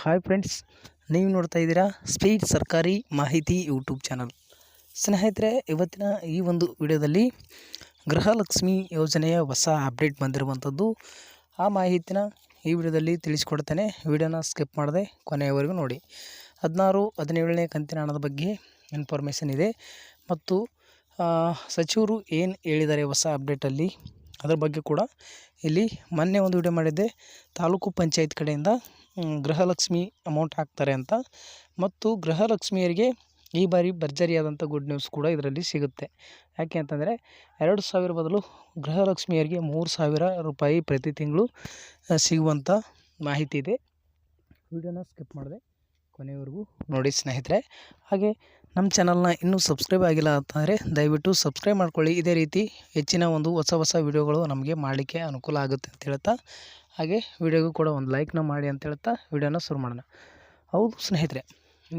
Hi friends, ನೀವು ನೋಡ್ತಾ ಇದ್ದೀರಾ ಸ್ಪೀಡ್ ಸರ್ಕಾರಿ ಮಾಹಿತಿ ಯೂಟ್ಯೂಬ್ ಚಾನಲ್. ಸ್ನೇಹಿತರೆ, ಇವತ್ತಿನ ಈ ಒಂದು ವಿಡಿಯೋದಲ್ಲಿ ಗೃಹಲಕ್ಷ್ಮಿ ಯೋಜನೆಯ ಹೊಸ ಅಪ್ಡೇಟ್ ಬಂದಿರುವಂಥದ್ದು. ಆ ಮಾಹಿತಿನ ಈ ವಿಡಿಯೋದಲ್ಲಿ ತಿಳಿಸ್ಕೊಡ್ತೇನೆ. ವಿಡಿಯೋನ ಸ್ಕಿಪ್ ಮಾಡದೆ ಕೊನೆಯವರೆಗೂ ನೋಡಿ. ಹದಿನಾರು, ಹದಿನೇಳನೇ ಕಂತಿನ ಹಣದ ಬಗ್ಗೆ ಇನ್ಫಾರ್ಮೇಷನ್ ಇದೆ. ಮತ್ತು ಸಚಿವರು ಏನು ಹೇಳಿದ್ದಾರೆ ಹೊಸ ಅಪ್ಡೇಟಲ್ಲಿ, ಅದರ ಬಗ್ಗೆ ಕೂಡ ಇಲ್ಲಿ ಮೊನ್ನೆ ಒಂದು ವಿಡಿಯೋ ಮಾಡಿದ್ದೆ. ತಾಲೂಕು ಪಂಚಾಯತ್ ಕಡೆಯಿಂದ ಗೃಹಲಕ್ಷ್ಮಿ ಅಮೌಂಟ್ ಹಾಕ್ತಾರೆ ಅಂತ. ಮತ್ತು ಗೃಹಲಕ್ಷ್ಮಿಯರಿಗೆ ಈ ಬಾರಿ ಭರ್ಜರಿಯಾದಂಥ ಗುಡ್ ನ್ಯೂಸ್ ಕೂಡ ಇದರಲ್ಲಿ ಸಿಗುತ್ತೆ. ಯಾಕೆ ಅಂತಂದರೆ, ಎರಡು ಸಾವಿರ ಬದಲು ಗೃಹಲಕ್ಷ್ಮಿಯರಿಗೆ ಮೂರು ಸಾವಿರ ರೂಪಾಯಿ ಪ್ರತಿ ತಿಂಗಳು ಸಿಗುವಂಥ ಮಾಹಿತಿ ಇದೆ. ವಿಡಿಯೋನ ಸ್ಕಿಪ್ ಮಾಡಿದೆ ಕೊನೆಯವರೆಗೂ ನೋಡಿ ಸ್ನೇಹಿತರೆ. ಹಾಗೆ ನಮ್ಮ ಚಾನಲ್ನ ಇನ್ನೂ ಸಬ್ಸ್ಕ್ರೈಬ್ ಆಗಿಲ್ಲ ಅಂತಂದರೆ ದಯವಿಟ್ಟು ಸಬ್ಸ್ಕ್ರೈಬ್ ಮಾಡ್ಕೊಳ್ಳಿ. ಇದೇ ರೀತಿ ಹೆಚ್ಚಿನ ಒಂದು ಹೊಸ ಹೊಸ ವಿಡಿಯೋಗಳು ನಮಗೆ ಮಾಡಲಿಕ್ಕೆ ಅನುಕೂಲ ಆಗುತ್ತೆ ಅಂತ ಹೇಳ್ತಾ ಹಾಗೆ ವಿಡಿಯೋಗೂ ಕೂಡ ಒಂದು ಲೈಕ್ನ ಮಾಡಿ ಅಂತ ಹೇಳ್ತಾ ವಿಡಿಯೋನ ಶುರು ಮಾಡೋಣ. ಹೌದು ಸ್ನೇಹಿತರೆ,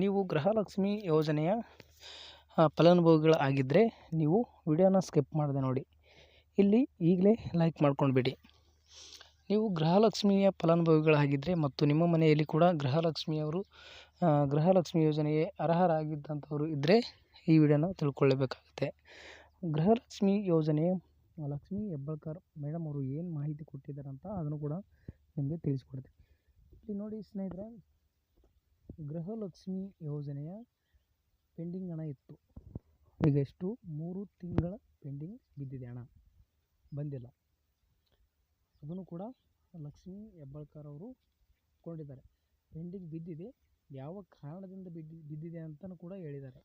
ನೀವು ಗೃಹಲಕ್ಷ್ಮಿ ಯೋಜನೆಯ ಫಲಾನುಭವಿಗಳ ಆಗಿದ್ದರೆ ನೀವು ವಿಡಿಯೋನ ಸ್ಕಿಪ್ ಮಾಡಿದೆ ನೋಡಿ. ಇಲ್ಲಿ ಈಗಲೇ ಲೈಕ್ ಮಾಡ್ಕೊಂಡ್ಬಿಡಿ. ನೀವು ಗೃಹಲಕ್ಷ್ಮಿಯ ಫಲಾನುಭವಿಗಳಾಗಿದ್ದರೆ ಮತ್ತು ನಿಮ್ಮ ಮನೆಯಲ್ಲಿ ಕೂಡ ಗೃಹಲಕ್ಷ್ಮಿಯವರು ಗೃಹಲಕ್ಷ್ಮಿ ಯೋಜನೆಗೆ ಅರ್ಹರಾಗಿದ್ದಂಥವರು ಇದ್ದರೆ ಈ ವಿಡಿಯೋನ ತಿಳ್ಕೊಳ್ಳಬೇಕಾಗುತ್ತೆ. ಗೃಹಲಕ್ಷ್ಮಿ ಯೋಜನೆ ಲಕ್ಷ್ಮೀ ಹೆಬ್ಬಾಳ್ಕರ್ ಮೇಡಮ್ ಅವರು ಏನು ಮಾಹಿತಿ ಕೊಟ್ಟಿದ್ದಾರೆ ಅಂತ ಅದನ್ನು ಕೂಡ ನಿಮಗೆ ತಿಳಿಸ್ಕೊಡ್ತೀನಿ. ಇಲ್ಲಿ ನೋಡಿ ಸ್ನೇಹಿತರೆ, ಗೃಹಲಕ್ಷ್ಮಿ ಯೋಜನೆಯ ಪೆಂಡಿಂಗ್ ಹಣ ಇತ್ತು. ಈಗ ಎಷ್ಟು? ಮೂರು ತಿಂಗಳ ಪೆಂಡಿಂಗ್ ಬಿದ್ದಿದೆ ಹಣ. ಬಂದಿಲ್ಲ. ಅದನ್ನು ಕೂಡ ಲಕ್ಷ್ಮೀ ಹೆಬ್ಬಾಳ್ಕರ್ ಅವರು ಕೊಂಡಿದ್ದಾರೆ ಪೆಂಡಿಂಗ್ ಬಿದ್ದಿದೆ. ಯಾವ ಕಾರಣದಿಂದ ಬಿದ್ದಿ, ಬಿದ್ದಿದೆ ಅಂತಲೂ ಕೂಡ ಹೇಳಿದ್ದಾರೆ.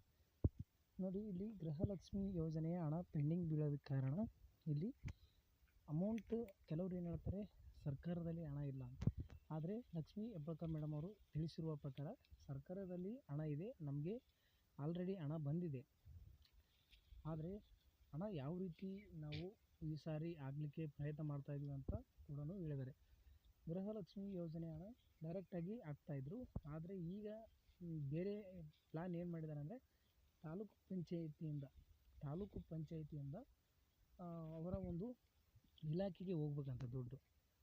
ನೋಡಿ, ಇಲ್ಲಿ ಗೃಹಲಕ್ಷ್ಮಿ ಯೋಜನೆಯ ಹಣ ಪೆಂಡಿಂಗ್ ಬೀಳೋದಕ್ಕೆ ಕಾರಣ ಇಲ್ಲಿ ಅಮೌಂಟ್ ಕೆಲವರು ಏನು ಹೇಳ್ತಾರೆ, ಸರ್ಕಾರದಲ್ಲಿ ಹಣ ಇಲ್ಲ ಅಂತ. ಆದರೆ ಲಕ್ಷ್ಮೀ ಹೆಬ್ಬಾಳ್ಕರ್ ಮೇಡಮ್ ಅವರು ತಿಳಿಸಿರುವ ಪ್ರಕಾರ ಸರ್ಕಾರದಲ್ಲಿ ಹಣ ಇದೆ, ನಮಗೆ ಆಲ್ರೆಡಿ ಹಣ ಬಂದಿದೆ. ಆದರೆ ಹಣ ಯಾವ ರೀತಿ ನಾವು ಈ ಸಾರಿ ಆಗಲಿಕ್ಕೆ ಪ್ರಯತ್ನ ಮಾಡ್ತಾ ಇದ್ದೀವಿ ಅಂತ ಕೂಡ ಹೇಳಿದ್ದಾರೆ. ಗೃಹಲಕ್ಷ್ಮಿ ಯೋಜನೆ ಹಣ ಡೈರೆಕ್ಟಾಗಿ ಆಗ್ತಾಯಿದ್ರು ಆದರೆ ಈಗ ಬೇರೆ ಪ್ಲ್ಯಾನ್ ಏನು ಮಾಡಿದ್ದಾರೆ ಅಂದರೆ ತಾಲೂಕು ಪಂಚಾಯಿತಿಯಿಂದ ತಾಲೂಕು ಪಂಚಾಯಿತಿಯಿಂದ ಅವರ ಒಂದು ಇಲಾಖೆಗೆ ಹೋಗ್ಬೇಕಂತ ದುಡ್ಡು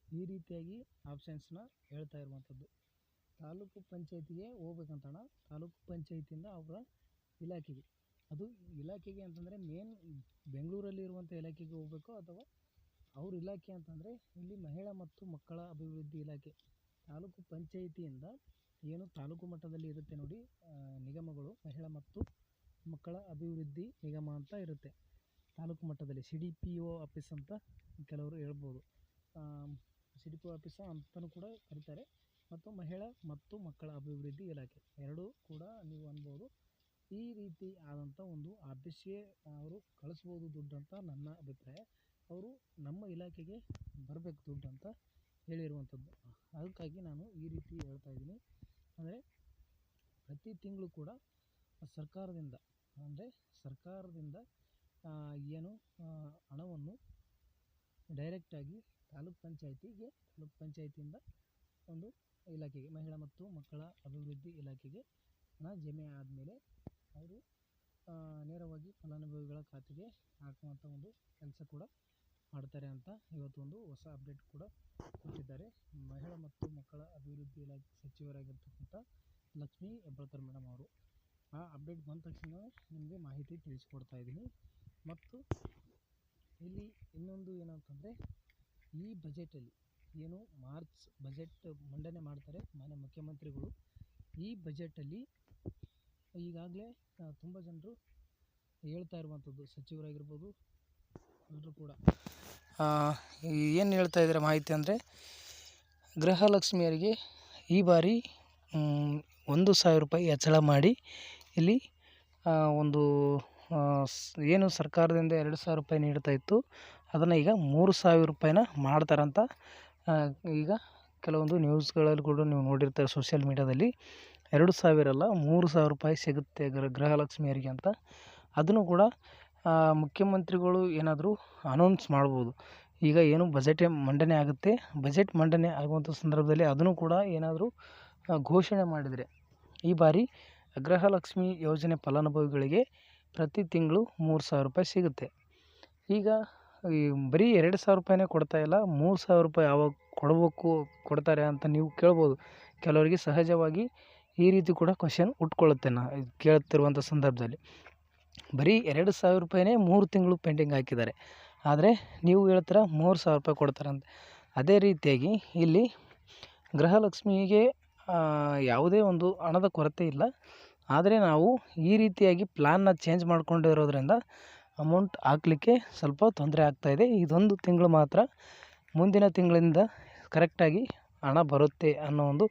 ಈ ರೀತಿಯಾಗಿ ಆಪ್ಷನ್ಸ್ನ ಹೇಳ್ತಾ ಇರುವಂಥದ್ದು ತಾಲೂಕು ಪಂಚಾಯತಿಗೆ ಹೋಗ್ಬೇಕಂತ ಹಣ ತಾಲೂಕು ಪಂಚಾಯತಿಯಿಂದ ಅವರ ಇಲಾಖೆಗೆ. ಅದು ಇಲಾಖೆಗೆ ಅಂತಂದರೆ ಮೇನ್ ಬೆಂಗಳೂರಲ್ಲಿ ಇರುವಂಥ ಇಲಾಖೆಗೆ ಹೋಗಬೇಕು ಅಥವಾ ಅವ್ರ ಇಲಾಖೆ ಅಂತಂದರೆ ಇಲ್ಲಿ ಮಹಿಳಾ ಮತ್ತು ಮಕ್ಕಳ ಅಭಿವೃದ್ಧಿ ಇಲಾಖೆ. ತಾಲೂಕು ಪಂಚಾಯಿತಿಯಿಂದ ಏನು ತಾಲೂಕು ಮಟ್ಟದಲ್ಲಿ ಇರುತ್ತೆ ನೋಡಿ ನಿಗಮಗಳು ಮಹಿಳಾ ಮತ್ತು ಮಕ್ಕಳ ಅಭಿವೃದ್ಧಿ ನಿಗಮ ಅಂತ ಇರುತ್ತೆ. ತಾಲೂಕು ಮಟ್ಟದಲ್ಲಿ C D P O office ಅಂತ ಕೆಲವರು ಹೇಳ್ಬೋದು. C D P O office ಅಂತಲೂ ಕೂಡ ಕರೀತಾರೆ. ಮತ್ತು ಮಹಿಳಾ ಮತ್ತು ಮಕ್ಕಳ ಅಭಿವೃದ್ಧಿ ಇಲಾಖೆ ಎರಡೂ ಕೂಡ ನೀವು ಅನ್ಬೋದು. ಈ ರೀತಿ ಆದಂಥ ಒಂದು ಆಫೀಸ್ಗೆ ಅವರು ಕಳಿಸ್ಬೋದು ದುಡ್ಡು ಅಂತ ನನ್ನ ಅಭಿಪ್ರಾಯ. ಅವರು ನಮ್ಮ ಇಲಾಖೆಗೆ ಬರಬೇಕು ದುಡ್ಡು ಅಂತ ಹೇಳಿರುವಂಥದ್ದು. ಅದಕ್ಕಾಗಿ ನಾನು ಈ ರೀತಿ ಹೇಳ್ತಾ ಇದ್ದೀನಿ. ಅಂದರೆ ಪ್ರತಿ ತಿಂಗಳು ಕೂಡ ಸರ್ಕಾರದಿಂದ, ಅಂದರೆ ಸರ್ಕಾರದಿಂದ ಏನು ಹಣವನ್ನು ಡೈರೆಕ್ಟಾಗಿ ತಾಲೂಕ್ ಪಂಚಾಯಿತಿಗೆ, ತಾಲೂಕ್ ಪಂಚಾಯಿತಿಯಿಂದ ಒಂದು ಇಲಾಖೆಗೆ, ಮಹಿಳಾ ಮತ್ತು ಮಕ್ಕಳ ಅಭಿವೃದ್ಧಿ ಇಲಾಖೆಗೆ ಹಣ ಜಮೆ ಆದಮೇಲೆ ಅವರು ನೇರವಾಗಿ ಫಲಾನುಭವಿಗಳ ಖಾತೆಗೆ ಹಾಕುವಂಥ ಒಂದು ಕೆಲಸ ಕೂಡ ಮಾಡ್ತಾರೆ ಅಂತ ಇವತ್ತೊಂದು ಹೊಸ ಅಪ್ಡೇಟ್ ಕೂಡ ಕೊಟ್ಟಿದ್ದಾರೆ. ಮಹಿಳಾ ಮತ್ತು ಮಕ್ಕಳ ಅಭಿವೃದ್ಧಿ ಇಲಾಖೆ ಸಚಿವರಾಗಿರ್ತಕ್ಕಂಥ ಲಕ್ಷ್ಮೀ ಹೆಬ್ಬಾಳ್ಕರ್ ಮೇಡಮ್ ಅವರು. ಆ ಅಪ್ಡೇಟ್ ಬಂದ ತಕ್ಷಣ ನಿಮಗೆ ಮಾಹಿತಿ ತಿಳಿಸ್ಕೊಡ್ತಾ ಇದ್ದೀನಿ. ಮತ್ತು ಇಲ್ಲಿ ಇನ್ನೊಂದು ಏನಂತಂದರೆ ಈ ಬಜೆಟಲ್ಲಿ ಏನು ಮಾರ್ಚ್ ಬಜೆಟ್ ಮಂಡನೆ ಮಾಡ್ತಾರೆ ಮಾನ್ಯ ಮುಖ್ಯಮಂತ್ರಿಗಳು. ಈ ಬಜೆಟಲ್ಲಿ ಈಗಾಗಲೇ ತುಂಬ ಜನರು ಹೇಳ್ತಾ ಇರುವಂಥದ್ದು, ಸಚಿವರಾಗಿರ್ಬೋದು ಎಲ್ಲರೂ ಕೂಡ. ಏನು ಹೇಳ್ತಾ ಇದ್ದಾರೆ ಮಾಹಿತಿ ಅಂದರೆ, ಗೃಹಲಕ್ಷ್ಮಿಯರಿಗೆ ಈ ಬಾರಿ ಒಂದು ಸಾವಿರ ರೂಪಾಯಿ ಹೆಚ್ಚಳ ಮಾಡಿ ಇಲ್ಲಿ ಒಂದು ಏನು ಸರ್ಕಾರದಿಂದ ಎರಡು ಸಾವಿರ ರೂಪಾಯಿ ನೀಡ್ತಾ ಇತ್ತು. ಅದನ್ನು ಈಗ ಮೂರು ಸಾವಿರ ರೂಪಾಯಿನ ಮಾಡ್ತಾರಂತ ಈಗ ಕೆಲವೊಂದು ನ್ಯೂಸ್ಗಳಲ್ಲಿ ಕೂಡ ನೀವು ನೋಡಿರ್ತಾರೆ ಸೋಷಿಯಲ್ ಮೀಡ್ಯಾದಲ್ಲಿ. ಎರಡು ಸಾವಿರ ಅಲ್ಲ, ಮೂರು ಸಾವಿರ ರೂಪಾಯಿ ಸಿಗುತ್ತೆ ಗೃಹ ಗೃಹಲಕ್ಷ್ಮಿಯರಿಗೆ ಅಂತ. ಅದನ್ನು ಕೂಡ ಮುಖ್ಯಮಂತ್ರಿಗಳು ಏನಾದರೂ ಅನೌನ್ಸ್ ಮಾಡ್ಬೋದು. ಈಗ ಏನು ಬಜೆಟ್ ಮಂಡನೆ ಆಗುತ್ತೆ. ಬಜೆಟ್ ಮಂಡನೆ ಆಗುವಂಥ ಸಂದರ್ಭದಲ್ಲಿ ಅದನ್ನು ಕೂಡ ಏನಾದರೂ ಘೋಷಣೆ ಮಾಡಿದರೆ, ಈ ಬಾರಿ ಗೃಹಲಕ್ಷ್ಮಿ ಯೋಜನೆ ಫಲಾನುಭವಿಗಳಿಗೆ ಪ್ರತಿ ತಿಂಗಳು ಮೂರು ಸಾವಿರ ರೂಪಾಯಿ ಸಿಗುತ್ತೆ. ಈಗ ಈ ಬರೀ ಎರಡು ಸಾವಿರ ರೂಪಾಯಿನೇ ಕೊಡ್ತಾ ಇಲ್ಲ, ಮೂರು ಸಾವಿರ ರೂಪಾಯಿ ಯಾವಾಗ ಕೊಡಬೇಕು, ಕೊಡ್ತಾರೆ ಅಂತ ನೀವು ಕೇಳ್ಬೋದು. ಕೆಲವರಿಗೆ ಸಹಜವಾಗಿ ಈ ರೀತಿ ಕೂಡ ಕ್ವಶನ್ ಉಟ್ಕೊಳ್ಳುತ್ತೆ ನಾ ಕೇಳುತ್ತಿರುವಂಥ ಸಂದರ್ಭದಲ್ಲಿ. ಬರೀ ಎರಡು ಸಾವಿರ ರೂಪಾಯಿನೇ ಮೂರು ತಿಂಗಳು ಪೆಂಡಿಂಗ್ ಹಾಕಿದ್ದಾರೆ. ಆದರೆ ನೀವು ಹೇಳ್ತೀರ ಮೂರು ಸಾವಿರ ರೂಪಾಯಿ ಕೊಡ್ತಾರಂತೆ ಅದೇ ರೀತಿಯಾಗಿ ಇಲ್ಲಿ ಗೃಹಲಕ್ಷ್ಮಿಗೆ ಯಾವುದೇ ಒಂದು ಹಣದ ಕೊರತೆ ಇಲ್ಲ. ಆದರೆ ನಾವು ಈ ರೀತಿಯಾಗಿ ಪ್ಲಾನ್ನ ಚೇಂಜ್ ಮಾಡ್ಕೊಂಡಿರೋದ್ರಿಂದ ಅಮೌಂಟ್ ಹಾಕ್ಲಿಕ್ಕೆ ಸ್ವಲ್ಪ ತೊಂದರೆ ಆಗ್ತಾಯಿದೆ ಇದೊಂದು ತಿಂಗಳು ಮಾತ್ರ ಮುಂದಿನ ತಿಂಗಳಿಂದ ಕರೆಕ್ಟಾಗಿ ಹಣ ಬರುತ್ತೆ ಅನ್ನೋ ಒಂದು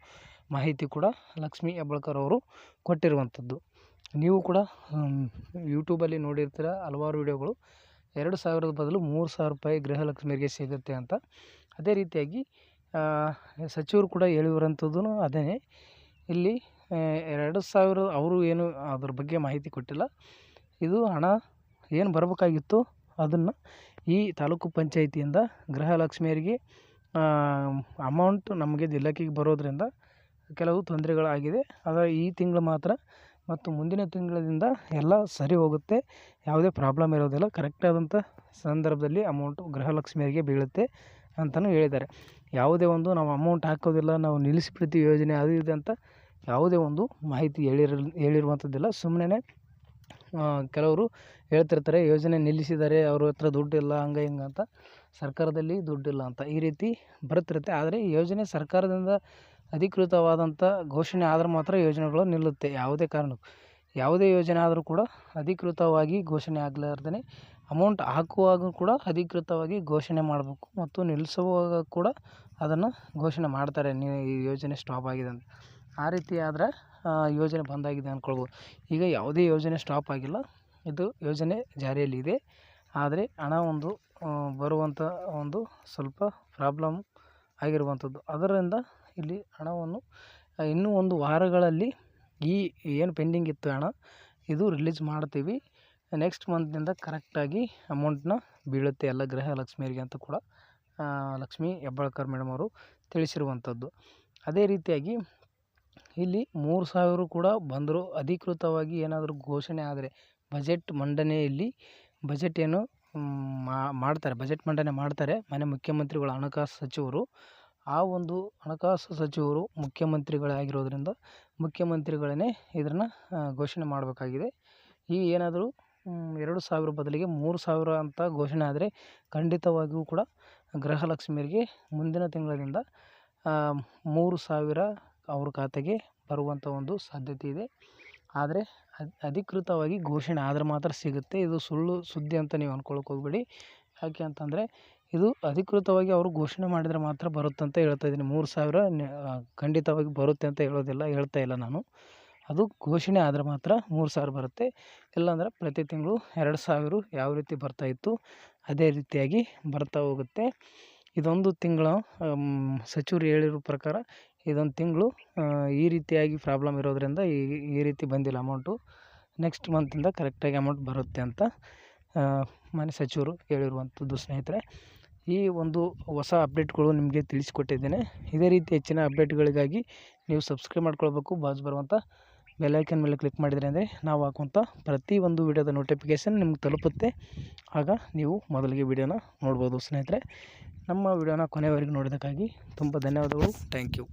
ಮಾಹಿತಿ ಕೂಡ ಲಕ್ಷ್ಮೀ ಹೆಬ್ಬಾಳ್ಕರ್ ಅವರು ಕೊಟ್ಟಿರುವಂಥದ್ದು. ನೀವು ಕೂಡ ಯೂಟ್ಯೂಬಲ್ಲಿ ನೋಡಿರ್ತೀರ ಹಲವಾರು ವಿಡಿಯೋಗಳು. ಎರಡು ಸಾವಿರದ ಬದಲು ಮೂರು ಸಾವಿರ ರೂಪಾಯಿ ಗೃಹಲಕ್ಷ್ಮಿಯರಿಗೆ ಸಿಗುತ್ತೆ ಅಂತ. ಅದೇ ರೀತಿಯಾಗಿ ಸಚಿವರು ಕೂಡ ಹೇಳಿರುವಂಥದ್ದು ಅದೇ ಇಲ್ಲಿ ಎರಡು ಸಾವಿರ ಅವರು ಏನು ಅದ್ರ ಬಗ್ಗೆ ಮಾಹಿತಿ ಕೊಟ್ಟಿಲ್ಲ. ಇದು ಹಣ ಏನು ಬರಬೇಕಾಗಿತ್ತು ಅದನ್ನು ಈ ತಾಲೂಕು ಪಂಚಾಯಿತಿಯಿಂದ ಗೃಹಲಕ್ಷ್ಮಿಯರಿಗೆ ಅಮೌಂಟ್ ನಮಗೆ ಜಿಲ್ಲಾಕಿಗೆ ಬರೋದರಿಂದ ಕೆಲವು ತೊಂದರೆಗಳಾಗಿದೆ. ಆದರೆ ಈ ತಿಂಗಳು ಮಾತ್ರ ಮತ್ತು ಮುಂದಿನ ತಿಂಗಳಿಂದ ಎಲ್ಲ ಸರಿ ಹೋಗುತ್ತೆ. ಯಾವುದೇ ಪ್ರಾಬ್ಲಮ್ ಇರೋದಿಲ್ಲ. ಕರೆಕ್ಟಾದಂಥ ಸಂದರ್ಭದಲ್ಲಿ ಅಮೌಂಟು ಗೃಹಲಕ್ಷ್ಮಿಯರಿಗೆ ಬೀಳುತ್ತೆ ಅಂತಲೂ ಹೇಳಿದ್ದಾರೆ. ಯಾವುದೇ ಒಂದು ನಾವು ಅಮೌಂಟ್ ಹಾಕೋದಿಲ್ಲ, ನಾವು ನಿಲ್ಲಿಸಿಬಿಡ್ತೀವಿ ಯೋಜನೆ, ಅದು ಇದು ಅಂತ ಯಾವುದೇ ಒಂದು ಮಾಹಿತಿ ಹೇಳಿರ, ಹೇಳಿರುವಂಥದ್ದಿಲ್ಲ. ಸುಮ್ಮನೆ ಕೆಲವರು ಹೇಳ್ತಿರ್ತಾರೆ, ಯೋಜನೆ ನಿಲ್ಲಿಸಿದ್ದಾರೆ, ಅವ್ರ ಹತ್ರ ದುಡ್ಡಿಲ್ಲ, ಹಂಗೆ, ಹಿಂಗೆ ಅಂತ. ಸರ್ಕಾರದಲ್ಲಿ ದುಡ್ಡಿಲ್ಲ ಅಂತ ಈ ರೀತಿ ಬರುತ್ತಿರುತ್ತೆ. ಆದರೆ ಯೋಜನೆ ಸರ್ಕಾರದಿಂದ ಅಧಿಕೃತವಾದಂಥ ಘೋಷಣೆ ಆದ್ರೆ ಮಾತ್ರ ಯೋಜನೆಗಳು ನಿಲ್ಲುತ್ತೆ. ಯಾವುದೇ ಕಾರಣಕ್ಕೂ. ಯಾವುದೇ ಯೋಜನೆ ಆದರೂ ಕೂಡ ಅಧಿಕೃತವಾಗಿ ಘೋಷಣೆ ಆಗಲಾರ್ದೇ ಅಮೌಂಟ್ ಹಾಕುವಾಗ ಕೂಡ ಅಧಿಕೃತವಾಗಿ ಘೋಷಣೆ ಮಾಡಬೇಕು ಮತ್ತು ನಿಲ್ಲಿಸುವಾಗ ಕೂಡ ಅದನ್ನು ಘೋಷಣೆ ಮಾಡ್ತಾರೆ. ನೀ, ಈ ಯೋಜನೆ ಸ್ಟಾಪ್ ಆಗಿದೆ ಅಂತ. ಆ ರೀತಿ ಆದರೆ ಯೋಜನೆ ಬಂದಾಗಿದೆ ಅಂದ್ಕೊಳ್ಬೋದು ಈಗ ಯಾವುದೇ ಯೋಜನೆ ಸ್ಟಾಪ್ ಆಗಿಲ್ಲ. ಇದು ಯೋಜನೆ ಜಾರಿಯಲ್ಲಿದೆ. ಆದರೆ ಹಣ ಒಂದು ಬರುವಂಥ ಒಂದು ಸ್ವಲ್ಪ ಪ್ರಾಬ್ಲಮ್ ಆಗಿರುವಂಥದ್ದು ಅದರಿಂದ ಇಲ್ಲಿ ಹಣವನ್ನು ಇನ್ನೂ ಒಂದು ವಾರಗಳಲ್ಲಿ ಈ ಏನು ಪೆಂಡಿಂಗ್ ಇತ್ತು ಹಣ, ಇದು ರಿಲೀಸ್ ಮಾಡ್ತೀವಿ. ನೆಕ್ಸ್ಟ್ ಮಂತ್ನಿಂದ ಕರೆಕ್ಟಾಗಿ ಅಮೌಂಟ್ನ ಬೀಳುತ್ತೆ ಎಲ್ಲ ಗೃಹಲಕ್ಷ್ಮಿಯರಿಗೆ ಅಂತ ಕೂಡ ಲಕ್ಷ್ಮೀ ಹೆಬ್ಬಾಳ್ಕರ್ ಮೇಡಮ್ ಅವರು ತಿಳಿಸಿರುವಂಥದ್ದು ಅದೇ ರೀತಿಯಾಗಿ ಇಲ್ಲಿ ಮೂರು ಸಾವಿರ ಕೂಡ ಬಂದರೂ ಅಧಿಕೃತವಾಗಿ ಏನಾದರೂ ಘೋಷಣೆ ಆದರೆ ಬಜೆಟ್ ಮಂಡನೆಯಲ್ಲಿ ಬಜೆಟ್ ಏನು ಮಾಡ್ತಾರೆ, ಬಜೆಟ್ ಮಂಡನೆ ಮಾಡ್ತಾರೆ ಮನೆ ಮುಖ್ಯಮಂತ್ರಿಗಳು ಹಣಕಾಸು ಸಚಿವರು. ಆ ಒಂದು ಹಣಕಾಸು ಸಚಿವರು ಮುಖ್ಯಮಂತ್ರಿಗಳಾಗಿರೋದ್ರಿಂದ ಮುಖ್ಯಮಂತ್ರಿಗಳನ್ನೇ ಮುಖ್ಯಮಂತ್ರಿಗಳೇ ಇದನ್ನು ಘೋಷಣೆ ಮಾಡಬೇಕಾಗಿದೆ. ಈ ಏನಾದರೂ ಎರಡು ಸಾವಿರ ಬದಲಿಗೆ ಮೂರು ಸಾವಿರ ಅಂತ ಘೋಷಣೆ ಆದರೆ ಖಂಡಿತವಾಗಿಯೂ ಕೂಡ ಗೃಹಲಕ್ಷ್ಮಿಯರಿಗೆ ಮುಂದಿನ ತಿಂಗಳಿಂದ ಮೂರು ಸಾವಿರ ಅವ್ರ ಖಾತೆಗೆ ಬರುವಂಥ ಒಂದು ಸಾಧ್ಯತೆ ಇದೆ. ಆದರೆ ಅಧಿಕೃತವಾಗಿ ಘೋಷಣೆ ಆದರೆ ಮಾತ್ರ ಸಿಗುತ್ತೆ. ಇದು ಸುಳ್ಳು, ಸುದ್ದಿ ಅಂತ ನೀವು ಅಂದ್ಕೊಳಕ್ಕೆ ಹೋಗಬೇಡಿ. ಯಾಕೆ ಅಂತಂದರೆ ಇದು ಅಧಿಕೃತವಾಗಿ ಅವರು ಘೋಷಣೆ ಮಾಡಿದರೆ ಮಾತ್ರ ಬರುತ್ತೆ ಅಂತ ಹೇಳ್ತಾ ಇದ್ದೀನಿ. ಮೂರು ಸಾವಿರ ಖಂಡಿತವಾಗಿ ಬರುತ್ತೆ ಅಂತ ಹೇಳೋದಿಲ್ಲ, ಹೇಳ್ತಾ ಇಲ್ಲ ನಾನು. ಅದು ಘೋಷಣೆ ಆದರೆ ಮಾತ್ರ ಮೂರು ಸಾವಿರ ಬರುತ್ತೆ. ಇಲ್ಲಾಂದರೆ ಪ್ರತಿ ತಿಂಗಳು ಎರಡು ಸಾವಿರ ಯಾವ ರೀತಿ ಬರ್ತಾಯಿತ್ತು ಅದೇ ರೀತಿಯಾಗಿ ಬರ್ತಾ ಹೋಗುತ್ತೆ. ಇದೊಂದು ತಿಂಗಳು ಸಚಿವರು ಹೇಳಿರೋ ಪ್ರಕಾರ ಇದೊಂದು ತಿಂಗಳು ಈ ರೀತಿಯಾಗಿ ಪ್ರಾಬ್ಲಮ್ ಇರೋದರಿಂದ ಈ ಈ ರೀತಿ ಬಂದಿಲ್ಲ ಅಮೌಂಟು ನೆಕ್ಸ್ಟ್ ಮಂತಿಂದ ಕರೆಕ್ಟಾಗಿ ಅಮೌಂಟ್ ಬರುತ್ತೆ ಅಂತ ಮನೆ ಸಚಿವರು ಹೇಳಿರುವಂಥದ್ದು ಸ್ನೇಹಿತರೆ. ಈ ಒಂದು ಹೊಸ ಅಪ್ಡೇಟ್ಗಳು ನಿಮಗೆ ತಿಳಿಸಿಕೊಟ್ಟಿದ್ದೇನೆ. ಇದೇ ರೀತಿ ಹೆಚ್ಚಿನ ಅಪ್ಡೇಟ್ಗಳಿಗಾಗಿ ನೀವು ಸಬ್ಸ್ಕ್ರೈಬ್ ಮಾಡ್ಕೊಳ್ಬೇಕು. ಬಾಜು ಬರುವಂಥ ಬೆಲ್ಲೈಕನ್ ಮೇಲೆ ಕ್ಲಿಕ್ ಮಾಡಿದರೆ ಅಂದರೆ ನಾವು ಹಾಕುವಂಥ ಪ್ರತಿ ಒಂದು ವಿಡಿಯೋದ ನೋಟಿಫಿಕೇಷನ್ ನಿಮ್ಗೆ ತಲುಪುತ್ತೆ. ಆಗ ನೀವು ಮೊದಲಿಗೆ ವಿಡಿಯೋನ ನೋಡ್ಬೋದು ಸ್ನೇಹಿತರೆ. ನಮ್ಮ ವಿಡಿಯೋನ ಕೊನೆವರೆಗೂ ನೋಡೋದಕ್ಕಾಗಿ ತುಂಬ ಧನ್ಯವಾದಗಳು. Thank you